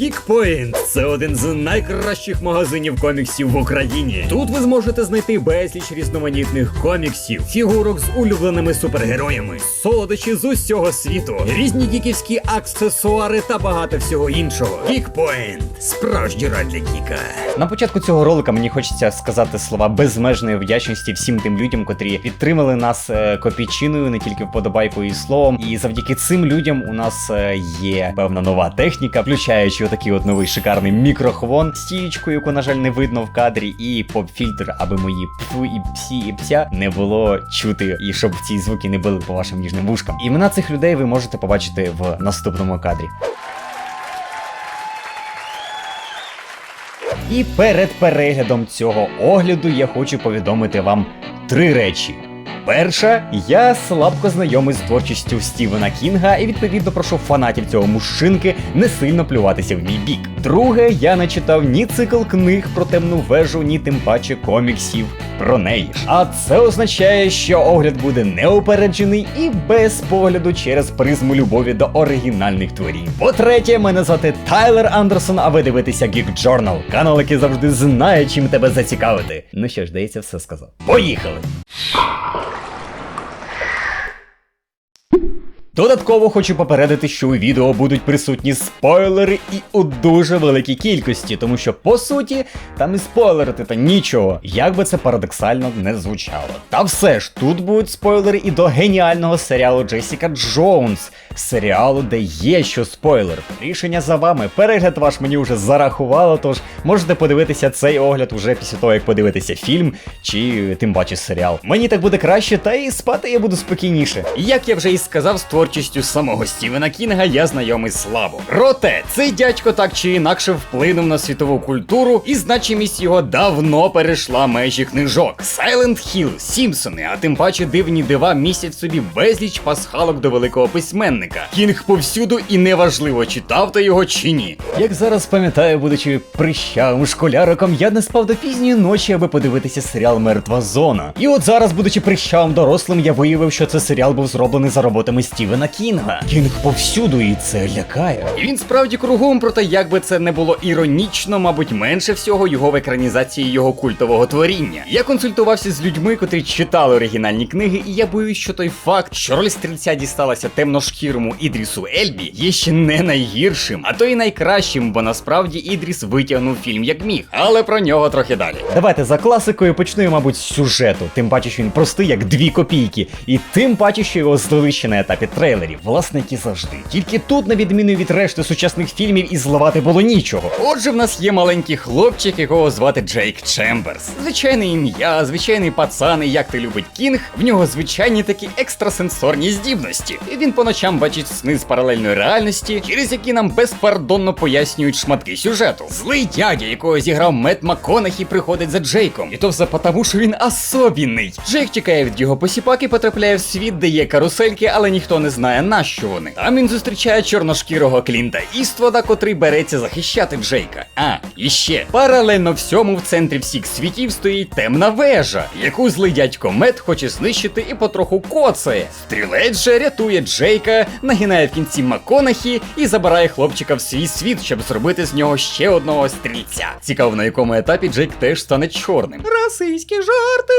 Geekpoint – це один з найкращих магазинів коміксів в Україні. Тут ви зможете знайти безліч різноманітних коміксів, фігурок з улюбленими супергероями, солодощі з усього світу, різні гіківські аксесуари та багато всього іншого. Geekpoint – справжній рай для гіка. На початку цього ролика мені хочеться сказати слова безмежної вдячності всім тим людям, котрі підтримали нас е, копійчиною, не тільки вподобайкою і словом. І завдяки цим людям у нас е, є певна нова техніка, включаючи отакий от новий шикарний мікрохвон з стієчкою, яку, на жаль, не видно в кадрі, і поп-фільтр, аби мої пфу і псі і пся не було чути, і щоб ці звуки не били по вашим ніжним вушкам. Імена цих людей ви можете побачити в наступному кадрі. І перед переглядом цього огляду я хочу повідомити вам три речі. Перша, я слабко знайомий з творчістю Стівена Кінга і відповідно прошу фанатів цього мужчинки не сильно плюватися в мій бік. Друге, я не читав ні цикл книг про темну вежу, ні тим паче коміксів про неї. А це означає, що огляд буде неупереджений і без погляду через призму любові до оригінальних творів. По-третє, мене звати Тайлер Андерсон, а ви дивитеся Geek Journal, канал, який завжди знає, чим тебе зацікавити. Ну що ж, здається, все сказав. Поїхали! Додатково хочу попередити, що у відео будуть присутні спойлери і у дуже великій кількості, тому що по суті там і спойлерити та нічого, як би це парадоксально не звучало. Та все ж тут будуть спойлери і до геніального серіалу Джесіка Джонс, серіалу, де є що спойлер. Рішення за вами. Перегляд ваш мені вже зарахувало, тож можете подивитися цей огляд уже після того, як подивитися фільм чи тим паче серіал. Мені так буде краще, та і спати я буду спокійніше. Як я вже і сказав, з творчістю самого Стівена Кінга я знайомий слабо. Проте цей дядько так чи інакше вплинув на світову культуру, і значимість його давно перейшла межі книжок. Silent Hill, Сімпсони, а тим паче дивні дива містять в собі безліч пасхалок до великого письменника. Кінг повсюду і неважливо, читав ти його чи ні. Як зараз пам'ятаю, будучи прищавим школяриком, я не спав до пізньої ночі, аби подивитися серіал Мертва зона. І от зараз, будучи прищавим дорослим, я виявив, що це серіал був зроблений за роботами Стівена Кінга. Кінг повсюду, і це лякає. І він справді кругом, проте як би це не було іронічно, мабуть, менше всього його в екранізації його культового творіння. Я консультувався з людьми, котрі читали оригінальні книги, і я боюсь, що той факт, що роль стрільця дісталася темношкірому Ідрісу Ельбі, є ще не найгіршим, а то й найкращим, бо насправді Ідріс витягнув фільм як міг. Але про нього трохи далі. Давайте за класикою почну, мабуть, з сюжету. Тим паче, що він простий, як дві копійки, і тим паче, що його здали ще на етапі власне, як і завжди. Тільки тут, на відміну від решти сучасних фільмів, і зливати було нічого. Отже, в нас є маленький хлопчик, якого звати Джейк Чемберс. Звичайне ім'я, звичайний пацан, і як ти любить Кінг, в нього звичайні такі екстрасенсорні здібності. І він по ночам бачить сни з паралельної реальності, через які нам безпардонно пояснюють шматки сюжету. Злий дядя, якого зіграв Мет МакКонахі, приходить за Джейком. І то все потому, що він особінний. Джейк тікає від його посіпак і потрапляє в світ, де є карусельки, але ніхто не знає на що вони. Там він зустрічає чорношкірого Клінта Іствода, котрий береться захищати Джейка. А, і ще паралельно всьому в центрі всіх світів стоїть темна вежа, яку злий дядько Мет хоче знищити і потроху коцає. Стрілець же рятує Джейка, нагинає в кінці Маконахі і забирає хлопчика в свій світ, щоб зробити з нього ще одного стрільця. Цікаво, на якому етапі Джейк теж стане чорним. Расистські жарти.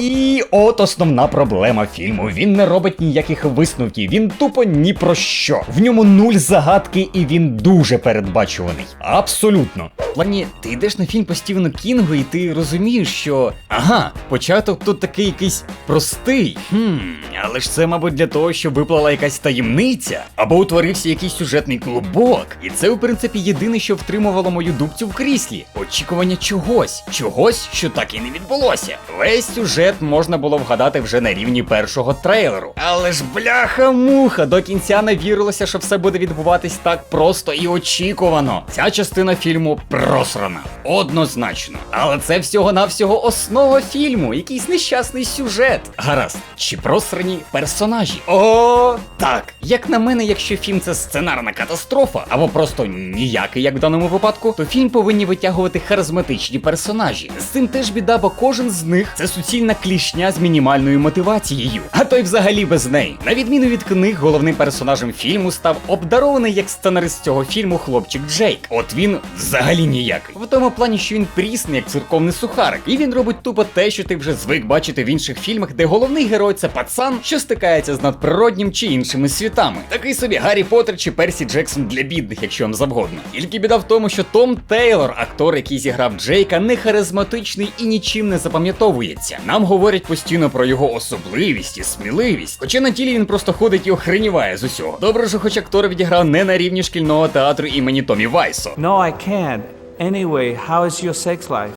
І от основна проблема фільму. Він не робить ніяких висновків, він тупо ні про що. В ньому нуль загадки, і він дуже передбачуваний. Абсолютно. В плані, ти йдеш на фільм по Стівену Кінгу, і ти розумієш, що ага, початок тут такий якийсь простий. Хм, але ж це, мабуть, для того, щоб виплала якась таємниця, або утворився якийсь сюжетний клубок. І це, у принципі, єдине, що втримувало мою дубцю в кріслі. Очікування чогось, чогось, що так і не відбулося. Весь сюжет можна було вгадати вже на рівні першого трейлеру. Але ж бляха-муха, до кінця не вірилося, що все буде відбуватись так просто і очікувано. Ця частина фільму просрана. Однозначно. Але це всього-навсього основа фільму, якийсь нещасний сюжет. Гаразд, чи просрані персонажі? О, так. Як на мене, якщо фільм це сценарна катастрофа, або просто ніякий, як в даному випадку, то фільм повинні витягувати харизматичні персонажі. З цим теж біда, бо кожен з них це суцільна клішня з мінімальною мотивацією. А той взагалі без неї. На відміну від книг, головним персонажем фільму став обдарований як сценарист цього фільму хлопчик Джейк. От він взагалі ніякий. В тому плані, що він прісний, як церковний сухарик, і він робить тупо те, що ти вже звик бачити в інших фільмах, де головний герой це пацан, що стикається з надприроднім чи іншими світами. Такий собі Гаррі Поттер чи Персі Джексон для бідних, якщо вам завгодно. Тільки біда в тому, що Том Тейлор, актор, який зіграв Джейка, не харизматичний і нічим не запам'ятовується. Нам говорять постійно про його особливість і сміливість. Хоча на тілі він просто ходить і охреніває з усього. Добре, що хоч актор відіграв не на рівні шкільного театру імені Томі Вайсо. No, I can't. Anyway, how is your sex life?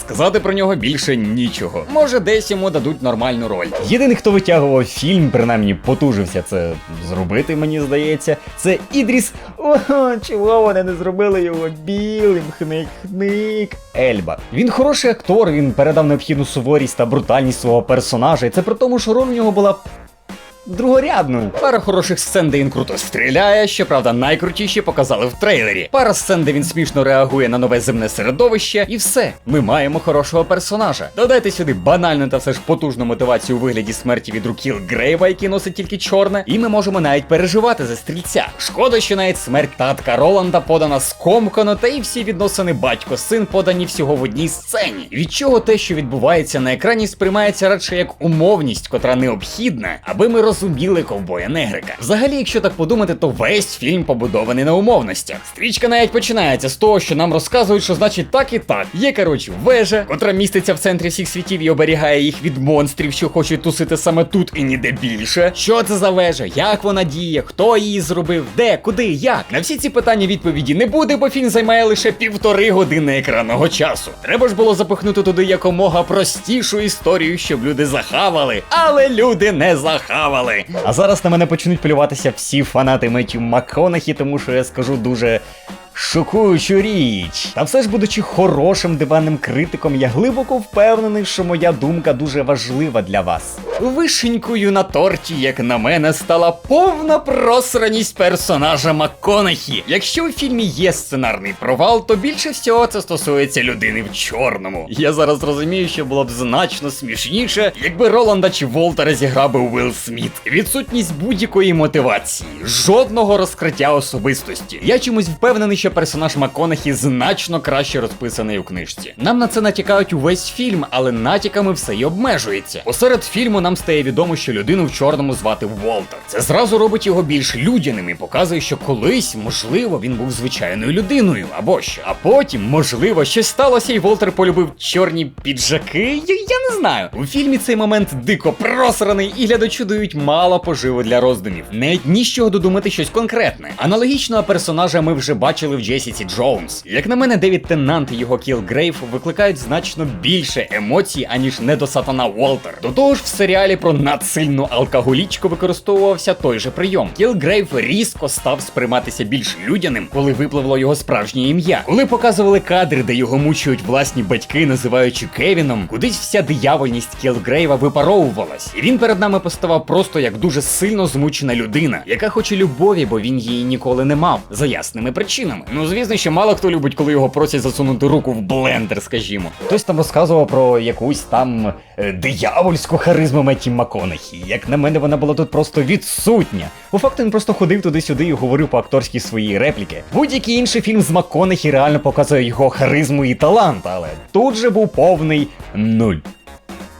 Сказати про нього більше нічого. Може, десь йому дадуть нормальну роль. Єдиний, хто витягував фільм, принаймні потужився це зробити, мені здається, це Ідріс. Ого, чого вони не зробили його білим, хник-хник. Ельба. Він хороший актор, він передав необхідну суворість та брутальність свого персонажа. І це при тому, що роль у нього була другорядною. Пара хороших сцен, де він круто стріляє, щоправда, найкрутіші показали в трейлері. Пара сцен, де він смішно реагує на нове земне середовище, і все. Ми маємо хорошого персонажа. Додайте сюди банальну та все ж потужну мотивацію у вигляді смерті від рук Кіл Грейва, який носить тільки чорне, і ми можемо навіть переживати за стрільця. Шкода, що навіть смерть татка Роланда подана скомкано, та і всі відносини батько-син подані всього в одній сцені. Від чого те, що відбувається на екрані, сприймається радше як умовність, котра необхідна, аби ми розуміли ковбоя негрика. Взагалі, якщо так подумати, то весь фільм побудований на умовностях. Стрічка навіть починається з того, що нам розказують, що значить так і так. Є коротше вежа, котра міститься в центрі всіх світів і оберігає їх від монстрів, що хочуть тусити саме тут і ніде більше. Що це за вежа? Як вона діє? Хто її зробив? Де? Куди? Як? На всі ці питання відповіді не буде, бо фільм займає лише півтори години екранного часу. Треба ж було запихнути туди якомога простішу історію, щоб люди захавали. Але люди не захавали. А зараз на мене почнуть плюватися всі фанати Меттю МакКонахі, тому що я скажу дуже. Шокуючу річ. Та все ж будучи хорошим диванним критиком, я глибоко впевнений, що моя думка дуже важлива для вас. Вишенькою на торті, як на мене, стала повна просраність персонажа МакКонахі. Якщо у фільмі є сценарний провал, то більше всього це стосується людини в чорному. Я зараз розумію, що було б значно смішніше, якби Роланда чи Волтера зіграв би Уилл Сміт. Відсутність будь-якої мотивації, жодного розкриття особистості. Я чомусь впевнений, що персонаж МакКонахі значно краще розписаний у книжці. Нам на це натякають увесь фільм, але натяками все й обмежується. Посеред фільму нам стає відомо, що людину в чорному звати Волтер. Це зразу робить його більш людяним і показує, що колись, можливо, він був звичайною людиною або що. А потім, можливо, щось сталося, і Волтер полюбив чорні піджаки. Я, я не знаю. У фільмі цей момент дико просраний, і глядачу дають мало поживу для роздумів. Навіть нічого додумати щось конкретне. Аналогічного персонажа ми вже бачили в Джесіці Джонс. Як на мене, Девід Теннант і його Кіл Грейв викликають значно більше емоцій, аніж недосатана Уолтер. До того ж, в серіалі про надсильну алкоголічку використовувався той же прийом. Кіл Грейв різко став сприйматися більш людяним, коли випливло його справжнє ім'я. Коли показували кадри, де його мучують власні батьки, називаючи Кевіном, кудись вся диявольність Кіл Грейва випаровувалась. І він перед нами поставав просто як дуже сильно змучена людина, яка хоче любові, бо він її ніколи не мав, за ясними причинами. Ну звісно, що мало хто любить, коли його просять засунути руку в блендер, скажімо. Хтось там розказував про якусь там е, диявольську харизму Метті МакКонахі. Як на мене, вона була тут просто відсутня. По факту він просто ходив туди-сюди і говорив по акторській свої репліки. Будь-який інший фільм з МакКонахі реально показує його харизму і талант, але тут же був повний нуль.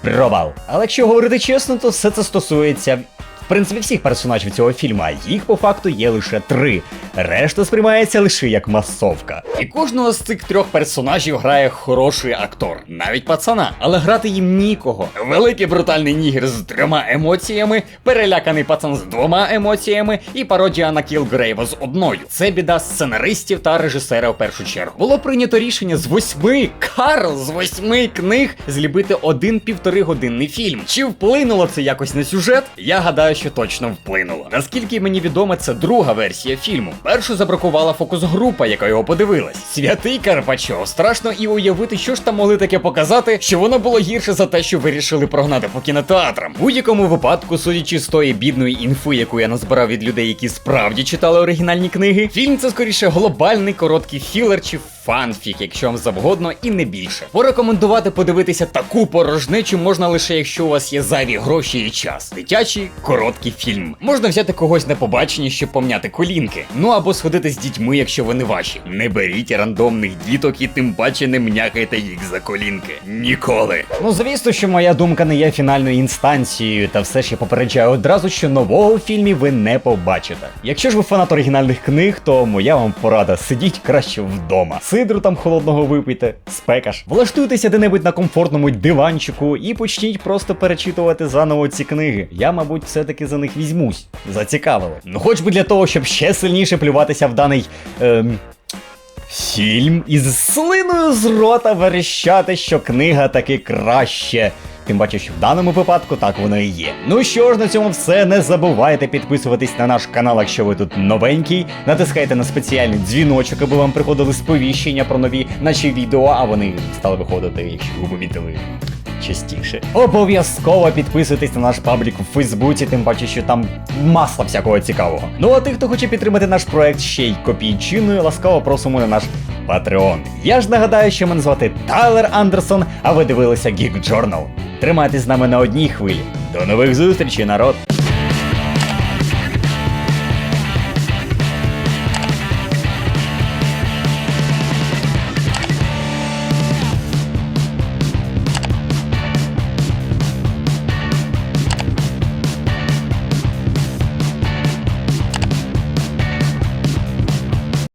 Провал. Але якщо говорити чесно, то все це стосується. В принципі, всіх персонажів цього фільму, а їх по факту є лише три. Решта сприймається лише як масовка. І кожного з цих трьох персонажів грає хороший актор, навіть пацана, але грати їм нікого. Великий брутальний нігер з трьома емоціями, переляканий пацан з двома емоціями і пародія на Кіл Грейва з одною. Це біда сценаристів та режисера в першу чергу. Було прийнято рішення з восьми Карл з восьми книг зліпити один півтори годинний фільм. Чи вплинуло це якось на сюжет? Я гадаю, дещо точно вплинуло. Наскільки мені відомо, це друга версія фільму. Першу забракувала фокус-група, яка його подивилась. Святий Карпачов, страшно і уявити, що ж там могли таке показати, що воно було гірше за те, що вирішили прогнати по кінотеатрам. В будь-якому випадку, судячи з тої бідної інфи, яку я назбирав від людей, які справді читали оригінальні книги, фільм це скоріше глобальний короткий філер чи фанфік, якщо вам завгодно, і не більше. Порекомендувати подивитися таку порожнечу можна лише якщо у вас є зайві гроші і час. Дитячий короткий фільм. Можна взяти когось на побачення, щоб помняти колінки. Ну або сходити з дітьми, якщо вони ваші. Не беріть рандомних діток і тим паче не м'якайте їх за колінки. Ніколи. Ну звісно, що моя думка не є фінальною інстанцією, та все я попереджаю одразу, що нового в фільмі ви не побачите. Якщо ж ви фанат оригінальних книг, то моя вам порада сидіть краще вдома. Сидру там холодного випийте, спека ж. Влаштуйтеся де-небудь на комфортному диванчику і почніть просто перечитувати заново ці книги. Я, мабуть, все-таки за них візьмусь. Зацікавили. Ну, хоч би для того, щоб ще сильніше плюватися в даний. Ем... Фільм із слиною з рота верещати, що книга таки краще. Тим паче, що в даному випадку так воно і є. Ну що ж, на цьому все. Не забувайте підписуватись на наш канал, якщо ви тут новенький. Натискайте на спеціальний дзвіночок, аби вам приходили сповіщення про нові наші відео, а вони стали виходити, якщо ви помітили. Частіше. Обов'язково підписуйтесь на наш паблік у Фейсбуці, тим паче, що там маса всякого цікавого. Ну а тих, хто хоче підтримати наш проект ще й копійчиною, ласкаво просимо на наш Patreon. Я ж нагадаю, що мене звати Тайлер Андерсон, а ви дивилися Geek Journal. Тримайтесь з нами на одній хвилі. До нових зустрічей, народ!